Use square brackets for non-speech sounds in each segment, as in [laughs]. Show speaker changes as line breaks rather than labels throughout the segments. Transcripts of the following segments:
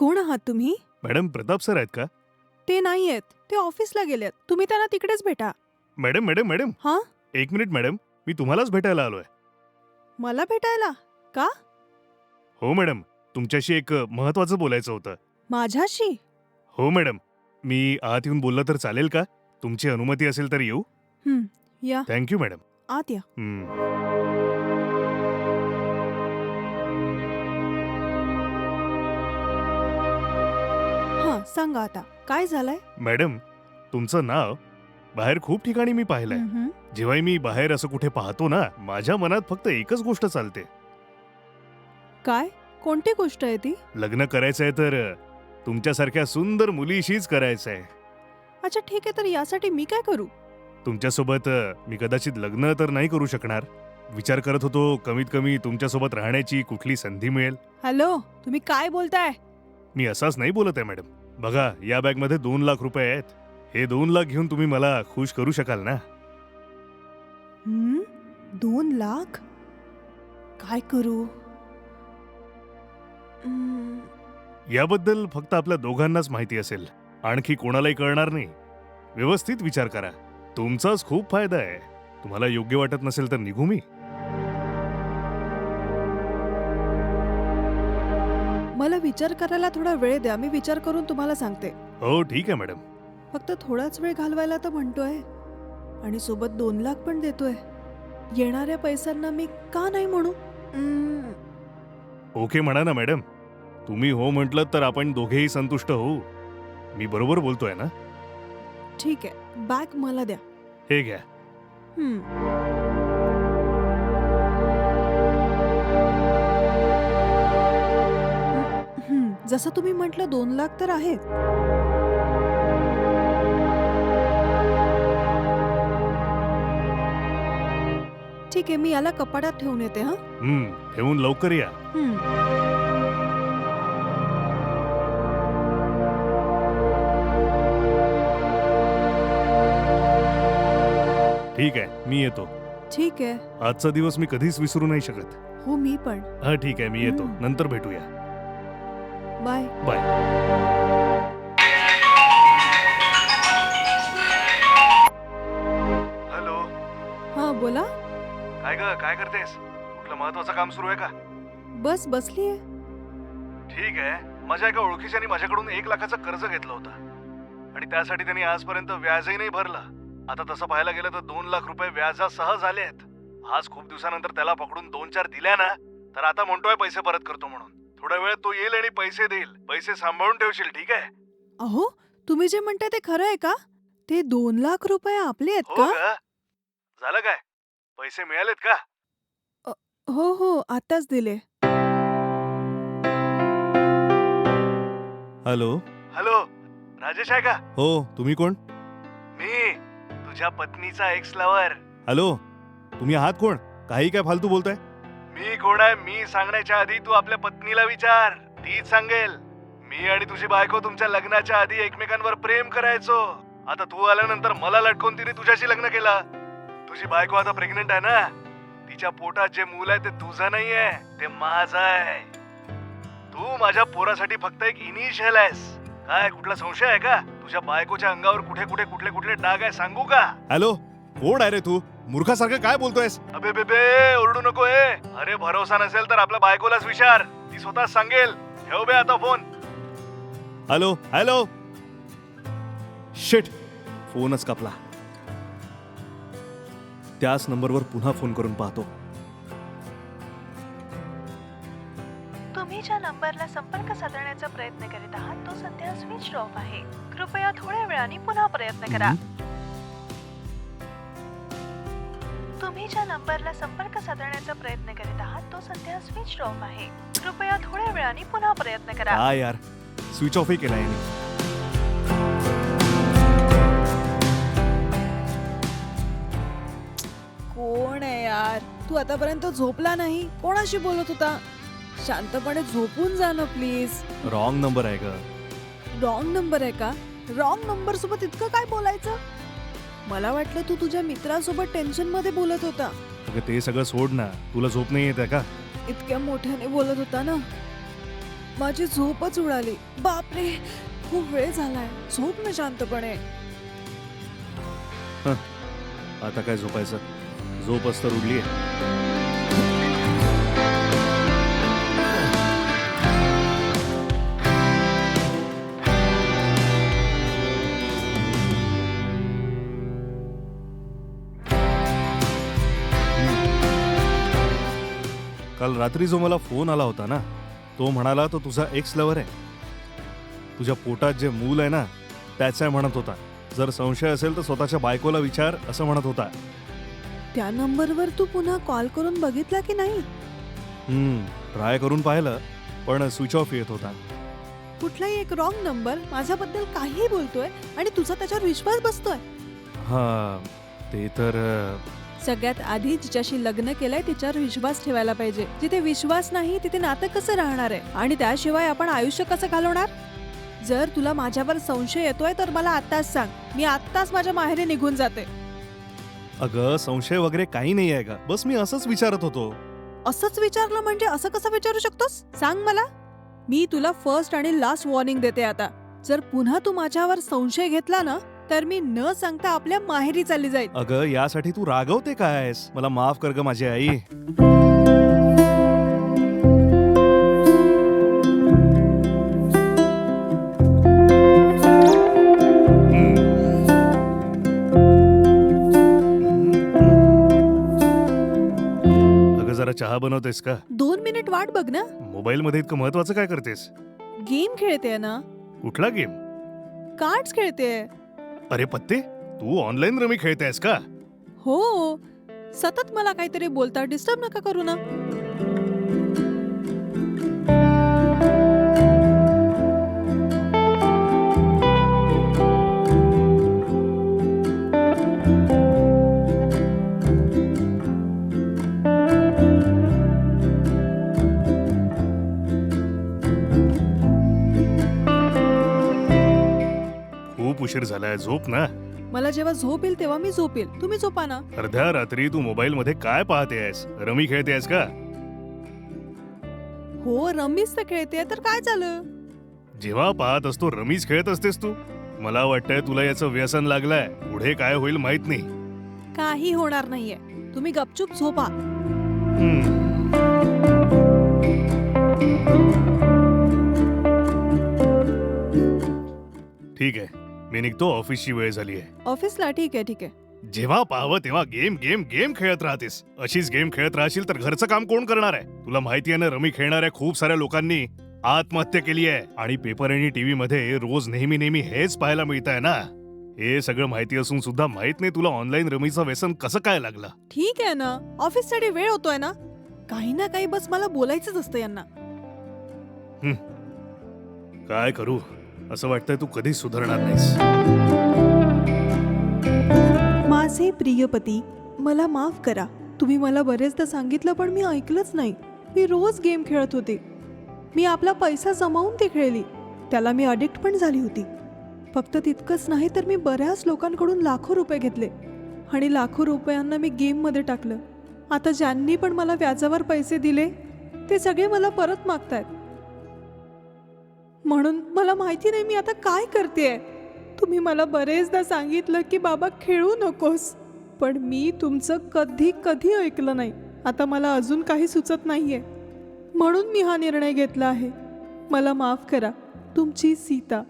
कोण आहात तुम्ही?
मॅडम प्रताप सर आहेत का?
ते नाही आहेत. ते ऑफिसला गेलेत. तुम्ही त्यांना तिकडेच भेटा.
Madam madam madam.
हा?
एक मिनिट मॅडम. मी तुम्हालाच भेटायला आलोय.
मला भेटायला?
हो मॅडम. तुमच्याशी एक महत्वाचं बोलायचं होतं.
माझ्याशी?
हो मॅडम. मी आत येऊन बोललं तर चालेल का? तुमची अनुमती असेल तर येऊ.
हं, या.
Thank you madam.
आत या.
हम्म.
सांगा आता काय झालंय?
मॅडम तुमचं नाव? बाहेर खूप ठिकाणी मी पाहिलंय.
हम्म.
जेव्हाही मी बाहेर असं कुठे पाहतो ना माझ्या मनात फक्त एकच गोष्ट चालते.
काय? कोणती गोष्ट आहे ती?
लग्न करायचंय तर अ, तुमच्यासारख्या सुंदर मुलीशीच करायचंय.
अच्छा ठीक आहे तर यासाठी मी काय करू?
तुमच्यासोबत अ, मी कदाचित लग्न तर नाही करू शकणार. विचार करत होतो कमीत कमी तुमच्यासोबत राहण्याची कुठली संधी मिळेल.
हॅलो तुम्ही काय बोलताय?
मी असाच नाही बोलत आहे मॅडम. बघा या बॅगमध्ये दोन लाख रुपये आहेत. हे दोन लाख घेऊन तुम्ही मला खुश करू शकाल ना?
हं? दोन लाख? काय करू? हं,
याबद्दल फक्त आपल्या दोघांनाच माहिती असेल. आणखी कोणालाही कळणार नाही. व्यवस्थित विचार करा. तुमचाच खूप फायदा आहे. तुम्हाला योग्य वाटत नसेल तर निघू मी.
विचार करायला थोडा वेळ द्या. मी विचार करून तुम्हाला सांगते.
हो ठीक आहे मॅडम.
फक्त थोडाच वेळ घालवायला तर म्हणतोय. आणि सोबत दोन लाख पण देतोय. येणाऱ्या पैशांना मी का नाही म्हणू?
ओके म्हणा ना मॅडम. तुम्ही हो म्हटलं तर आपण दोघेही संतुष्ट होऊ. मी बरोबर बोलतोय ना?
ठीक आहे. बॅग मला द्या.
हे घ्या.
हं. जसं तुम्ही म्हटलं दोन लाख तर आहेत. ठीक आहे मी याला कपाटात ठेवून येते हा?
हम्म ठेवून लवकर या.
हं.
ठीक आहे मी येतो.
ठीक आहे.
आजचा दिवस मी कधीच विसरू नाही शकत.
हो मी पण.
हा ठीक आहे मी येतो.
हम्म.
नंतर भेटूया.
बाय.
बाय. हॅलो.
हा बोला.
काय ग काय करतेस? कुठलं महत्वाचं काम सुरू आहे का?
बस बसली आहे.
ठीक आहे. माझ्या एका ओळखीच्यानी माझ्याकडून एक लाखाचं कर्ज घेतलं होतं. आणि त्यासाठी त्यांनी आजपर्यंत व्याजही नाही भरलं. आता तसं पाहायला गेलं तर दोन लाख रुपये व्याजासह झाले आहेत. आज खूप दिवसानंतर त्याला पकडून दोन चार दिल्या ना तर आता म्हणतोय पैसे परत करतो म्हणून. थोड्या वेळ तो येईल आणि पैसे देईल. पैसे सांभाळून ठेवशील ठीक आहे?
अहो तुम्ही जे म्हणताय ते खरं आहे का? ते दोन लाख रुपये आपले आहेत
हो
का?
का झालं काय? पैसे मिळालेत का?
हो हो आताच दिले.
हॅलो?
हॅलो राजेश आहे का?
हो तुम्ही कोण?
मी तुझ्या पत्नीचा एक्स लवर
हॅलो? तुम्ही आहात कोण? काही काय फालतू बोलताय?
मी कोण आहे मी सांगण्याच्या आधी तू आपल्या पत्नीला विचार. तीच सांगेल. मी आणि तुझी बायको तुमच्या लग्नाच्या आधी एकमेकांवर प्रेम करायचो. आता तू आल्यानंतर मला लटकून तिने तुझ्याशी लग्न केलं. तुझी बायको आता प्रेग्नेंट आहे ना? तिच्या पोटात जे मूल आहे ते तुझं नाही आहे ते माझं आहे. तू माझ्या पोरासाठी फक्त एक इनिशियल आहेस. काय कुठला संशय आहे का? तुझ्या बायकोच्या अंगावर कुठे कुठे कुठले कुठले डाग आहे सांगू का?
हॅलो कोण आहे रे तू? मूर्खासारखं काय बोलतोयस?
अबे बेबे ओरडू नको ए. अरे भरोसा नसेल तर आपल्या बायकोलाच विचार. ती स्वतः सांगेल. ठेव बे आता फोन.
Hello hello. शिट फोनच कापला. त्याच नंबरवर पुन्हा फोन करून पाहतो.
तुम्ही ज्या नंबरला संपर्क साधण्याचा प्रयत्न करीत आहात तो सध्या स्विच ऑफ आहे. कृपया थोड्या वेळाने पुन्हा प्रयत्न करा. तुम्ही ज्या नंबरला संपर्क साधण्याचा प्रयत्न करीत आहात तो सध्या स्विच ऑफ आहे. कृपया थोड्या वेळाने पुन्हा प्रयत्न करा.
काय यार स्विच ऑफही केलाय मी.
कोण आहे यार? तू आतापर्यंत झोपला नाही? कोणाशी बोलत होता? शांतपणे झोपून जा ना प्लीज
रॉंग नंबर आहे ग.
रॉंग नंबर आहे का? रॉंग नंबर सोबत इतकं काय बोलायचं? मला वाटलं तू तुझ्या मित्रासोबत टेन्शनमध्ये बोलत होता.
अगं ते सगळं सोड ना. तुला झोप नाही येत आहे का?
इतक्या मोठ्याने बोलत होता ना. माझी झोपच उडाली. बापरे खूप वेळ झालाय. झोप ना शांतपणे.
आता काय झोपायचं? झोपच तर उडली काल रात्री जो मला फोन आला होता ना तो म्हणाला तो तुझा एक्स लवर आहे. तुझ्या पोटात जे मूल आहे ना त्याचा आहे म्हणत होता. जर संशय असेल तर स्वतःच्या बायकोला विचार असं म्हणत होता.
त्या नंबरवर तू पुन्हा कॉल करून बघितला की नाही?
हम्म ट्राय करून पाहिलं पण स्विच ऑफ येत होता.
कुठलाही एक रॉंग नंबर माझ्याबद्दल काहीही बोलतोय आणि तुझा त्याच्यावर विश्वास बसतोय.
हा ते तर अं,
सगळ्यात आधी जिच्याशी लग्न केलंय तिच्यावर विश्वास ठेवायला पाहिजे. जिथे विश्वास नाही तिथे नातं कसं राहणार आहे? आणि त्याशिवाय आपण आयुष्य कसं घालवणार? जर तुला माझ्यावर संशय येतोय तर मला आत्ताच सांग. मी आत्ताच माझ्या माहेरी निघून जाते.
अगं संशय वगैरे काही नाही आहे का बस मी असंच विचारत होतो.
असंच विचारलं म्हणजे असं कसं विचारू शकतोस? सांग मला. मी तुला फर्स्ट आणि लास्ट वॉर्निंग देते आता. जर पुन्हा तू माझ्यावर संशय घेतला ना तर मी न सांगता आपल्या माहेरी चालली जाईल
अगं यासाठी तू रागवते कायस मला माफ कर ग माझी आई. अगं जरा चहा बनवतेस का?
दोन मिनिट वाट बघ ना.
मोबाईल मध्ये इतकं महत्वाचं काय करतेस?
गेम खेळते ना.
कुठला गेम?
कार्ड्स खेळते
अरे पत्ते तू ऑनलाईन रमी खेळतेस का?
हो सतत मला काहीतरी बोलता डिस्टर्ब नका करू ना.
खूप उशीर झालाय झोप ना.
मला जेव्हा झोप येईल तेव्हा मी झोपेल तुम्ही झोपा ना.
अर्ध्या रात्री तू मोबाईल मध्ये काय पाहतेस रमी खेळतेस का?
हो रमीच तर खेळते तर काय झालं?
जेव्हा पाहत असतो रमीच खेळत असतेस तू. मला वाटतंय तुला याचं व्यसन लागलंय. पुढे काय होईल माहीत नाही.
काही होणार नाहीये. तुम्ही गपचूप झोपा.
हम्म. मी निघतो. ऑफिसची वेळ झाली आहे.
ऑफिसला ठीक आहे ठीक आहे.
जेव्हा पाहावं तेव्हा गेम गेम गेम खेळत राहतेस. अशीच गेम खेळत राहशील तर घरचं काम कोण करणार आहे? तुला माहिती आहे ना रमी खेळणाऱ्या खूप साऱ्या लोकांनी आत्महत्या केली आहे. आणि पेपर आणि टीव्ही मध्ये रोज नेहमी नेहमी हेच पाहायला मिळत आहे ना? हे सगळं माहिती असून सुद्धा माहीत नाही तुला ऑनलाईन रमीचं व्यसन कसं काय लागलं.
ठीक आहे ना. ऑफिससाठी वेळ होतोय ना? काही ना काही बस मला बोलायचंच असतं यांना.
काय करू? असं वाटतंय तू कधी सुधारणार नाहीस.
माझे प्रियपती मला माफ करा. तुम्ही मला बरेचदा सांगितलं पण मी ऐकलंच नाही. मी रोज गेम खेळत होते. मी आपला पैसा जमावून ती खेळली. त्याला मी अडिक्ट पण झाली होती. फक्त तितकंच नाही तर मी बऱ्याच लोकांकडून लाखो रुपये घेतले. आणि लाखो रुपयांना मी गेममध्ये टाकलं. आता ज्यांनी पण मला व्याजावर पैसे दिले ते सगळे मला परत मागतायत. म्हणून मला माहिती नाही मी आता काय करते. तुम्ही मला बरेचदा सांगितलं की बाबा खेळू नकोस पण मी तुमचं कधी कधी ऐकलं नाही. आता मला अजून काही सुचत नाही आहे म्हणून मी हा निर्णय घेतला आहे. मला माफ करा. तुमची सीता.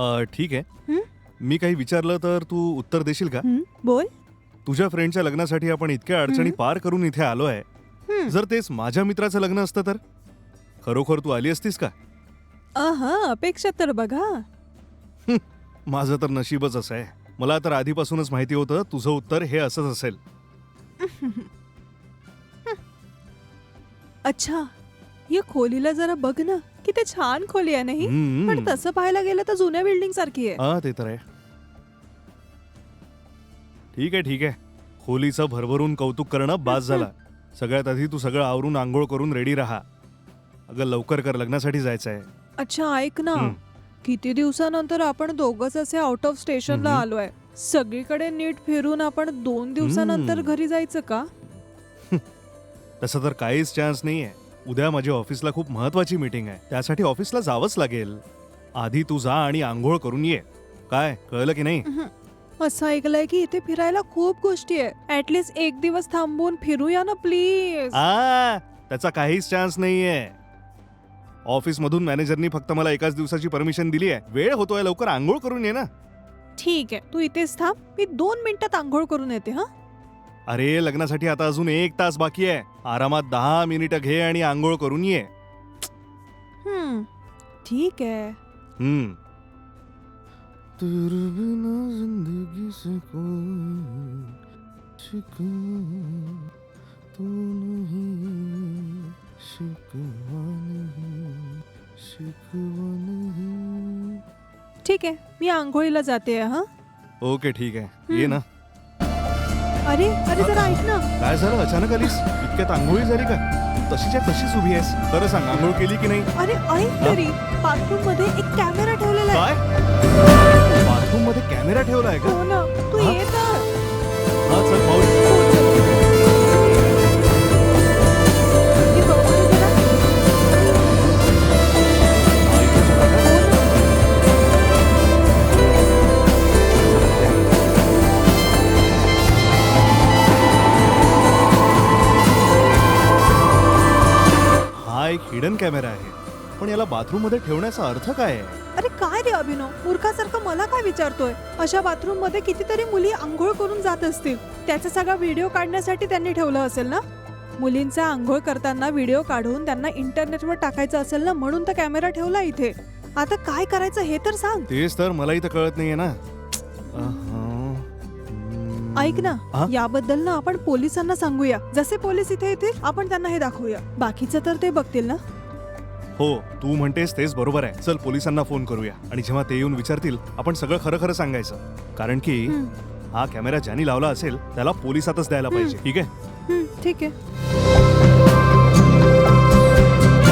अ, ठीक आहे.
हं?
मी काही विचारलं तर तू उत्तर देशील का?
हं, बोल.
तुझ्या फ्रेंडच्या लग्नासाठी आपण इतक्या अडचणी? पार करून इथे आलोय
हं.
जर तेच माझ्या मित्राचं लग्न असतं तर? खरोखर तू आली असतीस का?
आहा अपेक्षा तर बघा.
माझं तर नशीबच असं आहे. मला तर आधीपासूनच माहिती होतं तुझं उत्तर हे असंच असेल. [laughs]
अच्छा या खोलीला जरा बघ ना. किती छान खोली आहे नाही?
हम्म.
पण तसं पाहायला गेलं तर जुन्या बिल्डिंग सारखी आहे.
हा ते तर आहे. ठीक आहे ठीक आहे. खोलीचं भरभरून कौतुक करणं बास झाला. [laughs] सगळ्यात आधी तू सगळं आवरून आंघोळ करून रेडी राहा. अगं लवकर कर लग्नासाठी जायचं आहे
अच्छा ऐक ना.
हम्म.
किती दिवसानंतर आपण दोघच असे आउट ऑफ स्टेशनला
हम्म.
आलोय. सगळीकडे नीट फिरून आपण दोन दिवसानंतर
हम्म.
घरी जायचं का? [laughs]
तसं तर काहीच चान्स नाही आहे उद्या माझ्या ऑफिसला खूप महत्वाची मीटिंग आहे. त्यासाठी ऑफिसला जावंच लागेल. आधी तू जा आणि आंघोळ करून ये. काय कळलं की नाही?
असं ऐकलंय की इथे फिरायला खूप गोष्टी आहे. ऍटलीस्ट एक दिवस थांबून फिरूया ना प्लीज
आ त्याचा काहीच चान्स नाहीये. ऑफिस मधून मॅनेजरनी फक्त मला एकाच दिवसाची परमिशन दिली आहे. वेळ होतोय लवकर आंघोळ करून ये ना.
ठीक आहे. तू इथेच थांब. मी दोन मिनिटात आंघोळ करून येते हा?
अरे लग्नासाठी आता अजून एक तास बाकी आहे. आरामात दहा मिनिटं घे आणि आंघोळ करून ये.
हम्म ठीक आहे.
हम्म.
ठीक आहे मी आंघोळीला जाते हा?
ओके ठीक आहे. ये ना.
अरे अरे जरा ऐक ना.
काय झालं? अचानक आलीस? इतक्यात आंघोळी झाली का? तशीच्या तशीच उभी आहेस. खरं सांग आंघोळ केली की नाही?
अरे ऐक तरी. बाथरूममध्ये एक कॅमेरा ठेवलेला आहे.
काय? बाथरूममध्ये कॅमेरा ठेवलाय का? एक हिडन कॅमेरा आहे. पण याला बाथरूममध्ये ठेवण्याचा अर्थ काय आहे?
अरे काय रे अभिनव? मूर्खासारखं मला काय विचारतोय? अशा बाथरूममध्ये कितीतरी मुली आंघोळ करून जात असतील. त्याचा सगळा व्हिडिओ काढण्यासाठी त्यांनी ठेवलं असेल ना? मुलींचा आंघोळ करताना व्हिडिओ काढून त्यांना इंटरनेटवर टाकायचं असेल ना म्हणून तर कॅमेरा ठेवला इथे. आता काय करायचं हे तर सांग.
तेच तर मलाही तर कळत नाहीये ना. अहं.
ऐक ना
हा?
याबद्दल ना आपण पोलिसांना सांगूया. जसे पोलीस इथे येतील आपण त्यांना हे दाखवूया. बाकीचं तर ते बघतील ना?
हो तू म्हणतेस तेच बरोबर आहे. चल पोलिसांना फोन करूया. आणि जेव्हा ते येऊन विचारतील आपण सगळं खरं खरं सांगायचं. कारण की हा कॅमेरा ज्यांनी लावला असेल त्याला पोलिसातच द्यायला पाहिजे. ठीक आहे?
ठीक आहे.